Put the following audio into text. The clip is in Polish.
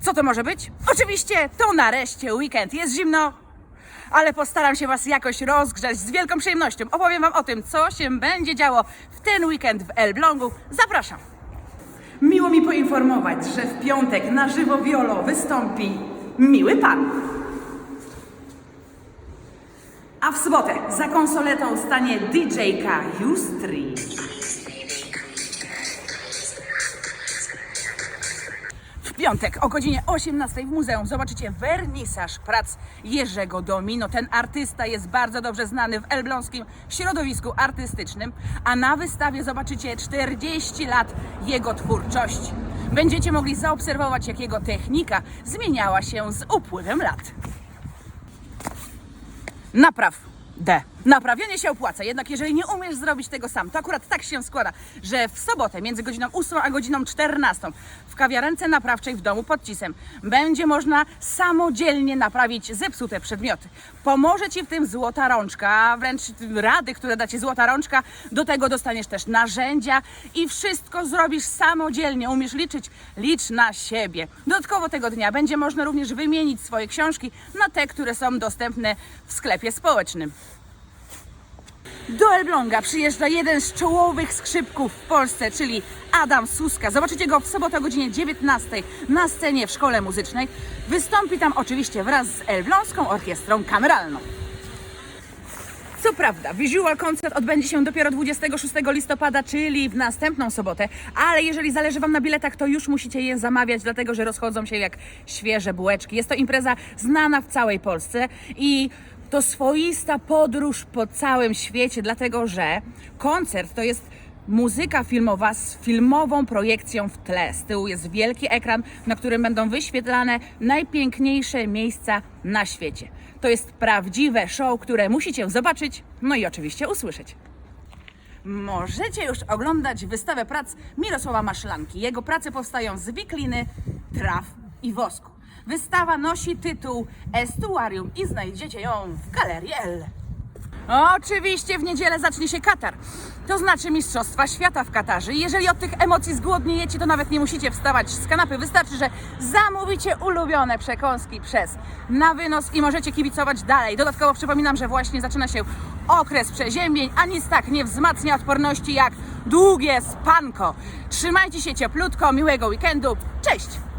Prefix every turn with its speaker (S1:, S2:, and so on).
S1: Co to może być? Oczywiście to nareszcie weekend. Jest zimno, ale postaram się Was jakoś rozgrzać z wielką przyjemnością. Opowiem Wam o tym, co się będzie działo w ten weekend w Elblągu. Zapraszam! Miło mi poinformować, że w piątek na żywo wiolo wystąpi Miły Pan. A w sobotę za konsoletą stanie DJ-ka Justri. Piątek o godzinie 18 w muzeum zobaczycie wernisaż prac Jerzego Domino. Ten artysta jest bardzo dobrze znany w elbląskim środowisku artystycznym, a na wystawie zobaczycie 40 lat jego twórczości. Będziecie mogli zaobserwować, jak jego technika zmieniała się z upływem lat. Napraw. D. Naprawienie się opłaca, jednak jeżeli nie umiesz zrobić tego sam, to akurat tak się składa, że w sobotę między godziną 8 a godziną 14 w kawiarence naprawczej w domu pod Cisem będzie można samodzielnie naprawić zepsute przedmioty. Pomoże Ci w tym złota rączka, wręcz rady, które da Ci złota rączka, do tego dostaniesz też narzędzia i wszystko zrobisz samodzielnie. Umiesz liczyć, licz na siebie. Dodatkowo tego dnia będzie można również wymienić swoje książki na te, które są dostępne w sklepie społecznym. Do Elbląga przyjeżdża jeden z czołowych skrzypków w Polsce, czyli Adam Suska. Zobaczycie go w sobotę o godzinie 19 na scenie w szkole muzycznej. Wystąpi tam oczywiście wraz z Elbląską Orkiestrą Kameralną. Co prawda, Visual Concert odbędzie się dopiero 26 listopada, czyli w następną sobotę, ale jeżeli zależy Wam na biletach, to już musicie je zamawiać, dlatego że rozchodzą się jak świeże bułeczki. Jest to impreza znana w całej Polsce i to swoista podróż po całym świecie, dlatego że koncert to jest muzyka filmowa z filmową projekcją w tle. Z tyłu jest wielki ekran, na którym będą wyświetlane najpiękniejsze miejsca na świecie. To jest prawdziwe show, które musicie zobaczyć, no i oczywiście usłyszeć. Możecie już oglądać wystawę prac Mirosława Maszlanki. Jego prace powstają z wikliny, traw i wosku. Wystawa nosi tytuł Estuarium i znajdziecie ją w Galerii L. Oczywiście w niedzielę zacznie się Katar. To znaczy Mistrzostwa Świata w Katarze. Jeżeli od tych emocji zgłodniejecie, to nawet nie musicie wstawać z kanapy. Wystarczy, że zamówicie ulubione przekąski przez na wynos i możecie kibicować dalej. Dodatkowo przypominam, że właśnie zaczyna się okres przeziębień, a nic tak nie wzmacnia odporności jak długie spanko. Trzymajcie się cieplutko, miłego weekendu. Cześć!